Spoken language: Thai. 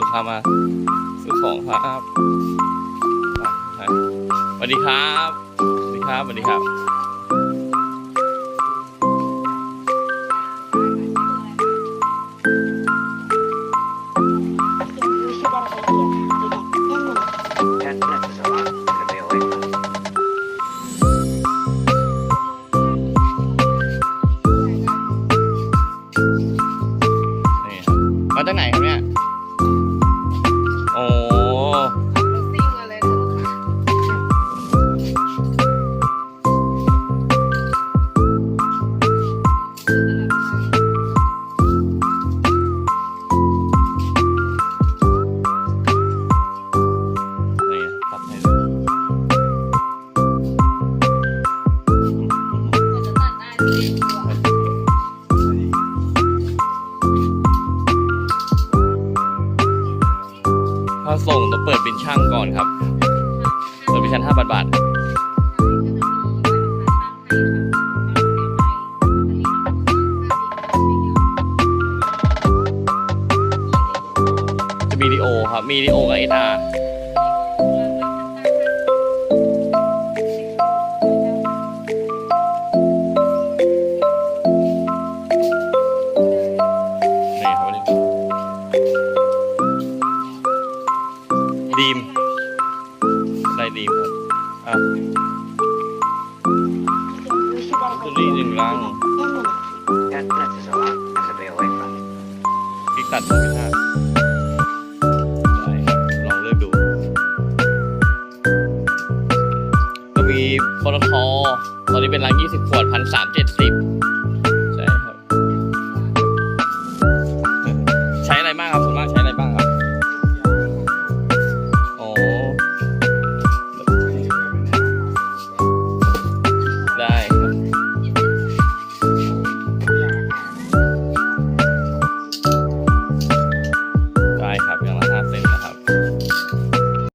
มาซื้อของครับอะสวัสดีครับสวัสดีครับสวัสดีครับ Ten minutes is a lot. Could be away from นี่ครับมาจากไหนครับเนี่ย ถ้าส่งต้องเปิดบินช่างก่อนครับ เปิดบินช่างห้าบาทบาทจะมีดีโอครับ มีดีโอกับเออาร์ ดีมได้ดีมครับอะตัวนี้หนึ่งลัง Ten minutes is a lot. Could be away from พิกตัดสองห้าได้ครับลองเลือกดู ก็มีปตทตอนนี้เป็นรัง20 ขวดพันสามเจ็ดสิ